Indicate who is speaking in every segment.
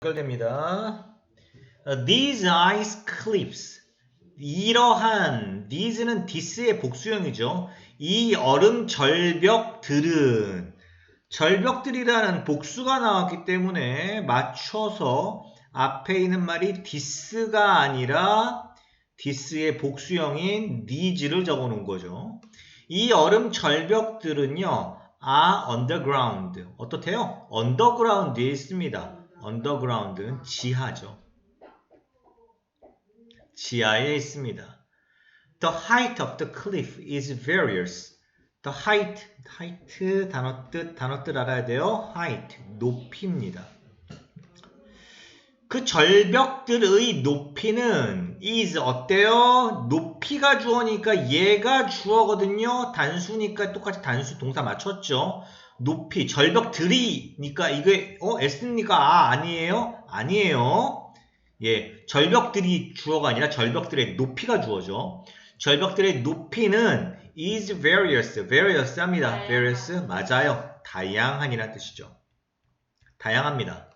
Speaker 1: 연결됩니다. 어, These ice cliffs. 이러한 these는 this의 복수형이죠. 이 얼음 절벽들은 절벽들이라는 복수가 나왔기 때문에 맞춰서 앞에 있는 말이 this가 아니라 this의 복수형인 these를 적어 놓은 거죠. 이 얼음 절벽들은요, are underground. 어떻대요? underground에 있습니다. Underground는 지하죠. 지하에 있습니다. The height of the cliff is various. The height, height 단어 뜻, 단어 뜻 알아야 돼요. height, 높이입니다. 그 절벽들의 높이는 is 어때요? 높이가 주어니까 얘가 주어거든요. 단수니까 똑같이 단수 동사 맞췄죠. 높이, 절벽들이니까 이게 어 S니까 아 아니에요? 아니에요. 예, 절벽들이 주어가 아니라 절벽들의 높이가 주어죠. 절벽들의 높이는 is various, various 합니다. various 맞아요. 다양한이라는 뜻이죠. 다양합니다.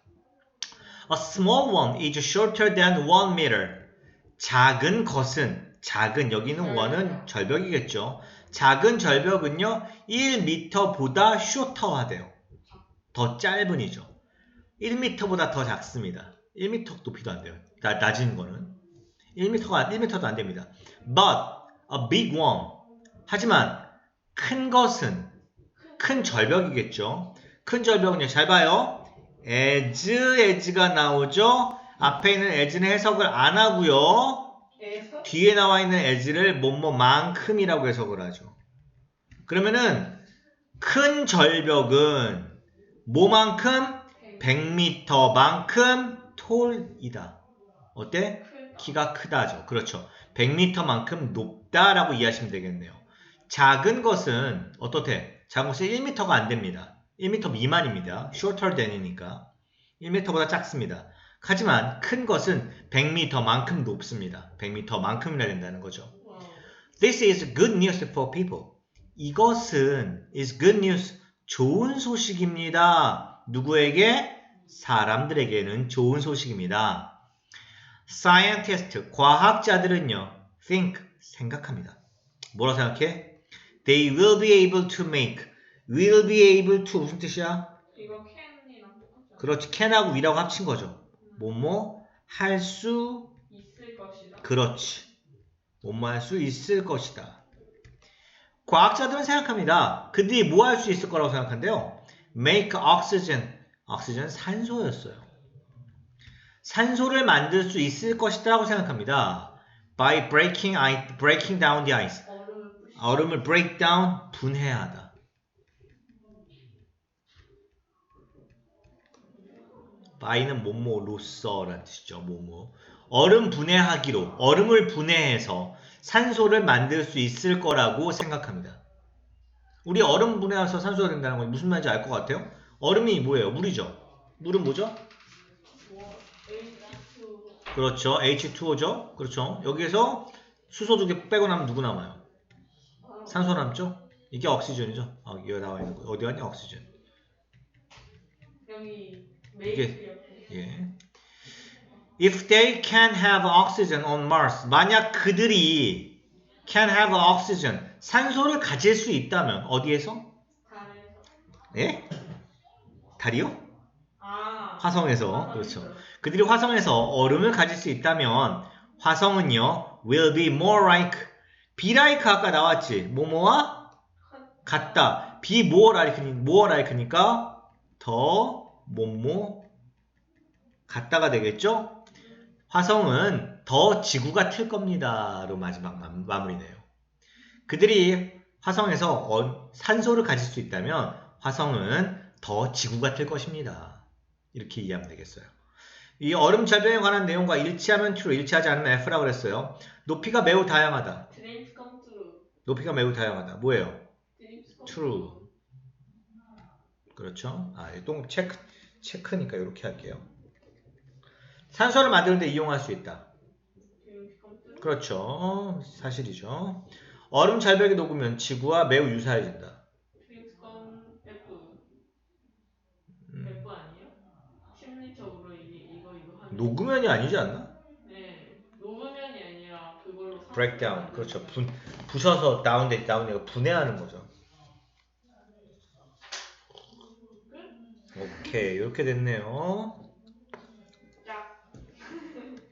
Speaker 1: A small one is shorter than one meter. 작은 것은 작은 여기는 원은 절벽이겠죠. 작은 절벽은요 1m보다 shorter화돼요. 더 짧은이죠. 1m보다 더 작습니다. 1m 높이도 안 돼요. 나, 낮은 거는 1m가 1m도 안 됩니다. But a big one. 하지만 큰 것은 큰 절벽이겠죠. 큰 절벽은요. 잘 봐요. as as가 나오죠. 앞에 있는 as는 해석을 안 하고요. 뒤에 나와 있는 as를 뭐뭐만큼이라고 해석을 하죠. 그러면은 큰 절벽은 뭐만큼 100m만큼 톨이다. 어때? 키가 크다죠. 그렇죠. 100m만큼 높다라고 이해하시면 되겠네요. 작은 것은 어떻대? 작은 것은 1m가 안 됩니다. 1m 미만입니다. shorter than이니까. 1m보다 작습니다. 하지만 큰 것은 100m만큼 높습니다. 100m만큼이나 된다는 거죠. This is good news for people. 이것은 is good news. 좋은 소식입니다. 누구에게? 사람들에게는 좋은 소식입니다. Scientist, 과학자들은요, think, 생각합니다. 뭐라고 생각해? They will be able to make, will be able to 무슨 뜻이야?
Speaker 2: 이거 캔이랑 똑같죠?
Speaker 1: 그렇지, can하고 will하고 합친 거죠. 뭐뭐 할 수,
Speaker 2: 있을 것이다.
Speaker 1: 그렇지. 뭐뭐 할 수 있을 것이다. 과학자들은 생각합니다. 그들이 뭐 할 수 있을 거라고 생각한대요. make oxygen, oxygen 산소였어요. 산소를 만들 수 있을 것이라고 생각합니다. by breaking, breaking down the ice.
Speaker 2: 얼음을
Speaker 1: break down, 분해하다. By는 뭐뭐로서라는 뜻이죠. 뭐뭐. 얼음 분해하기로, 얼음을 분해해서 산소를 만들 수 있을 거라고 생각합니다. 우리 얼음 분해해서 산소가 된다는 건 무슨 말인지 알 것 같아요? 얼음이 뭐예요? 물이죠. 물은 뭐죠?
Speaker 2: 뭐 H2
Speaker 1: 그렇죠. H2O죠. 그렇죠. 여기에서 수소 두 개 빼고 나면 누구 남아요? 산소 남죠? 이게 옥시전이죠. 아, 이거 나와 있는 거. 어디 갔냐? 옥시전.
Speaker 2: 여기 메 옆에
Speaker 1: 예. If they can have oxygen on Mars, 만약 그들이 can have oxygen, 산소를 가질 수 있다면 어디에서?
Speaker 2: 달에서
Speaker 1: 예? 달이요?
Speaker 2: 아
Speaker 1: 화성에서. 그렇죠. 그들이 화성에서 얼음을 가질 수 있다면 화성은요 will be more like be like 아까 나왔지 뭐뭐와 같다 be more like more like니까 더 뭐뭐 같다가 되겠죠 화성은 더 지구 같을 겁니다로 마지막 마, 마무리네요 그들이 화성에서 어- 산소를 가질 수 있다면 화성은 더 지구 같을 것입니다 이렇게 이해하면 되겠어요 이 얼음 절벽에 관한 내용과 일치하면 true, 일치하지 않으면 F라고 그랬어요. 높이가 매우 다양하다. 높이가 매우 다양하다. 뭐예요? true. 그렇죠? 아, 이똥 체크, 체크니까 이렇게 할게요. 산소를 만드는데 이용할 수 있다. 그렇죠. 사실이죠. 얼음 절벽이 녹으면 지구와 매우 유사해진다. 음, 녹으면이 아니지 않나?
Speaker 2: 네. 녹으면이 아니라 그걸로 사-
Speaker 1: breakdown. 그렇죠. 분, 부셔서 다운돼 다운되고 분해하는 거죠. 오케이. 이렇게 됐네요.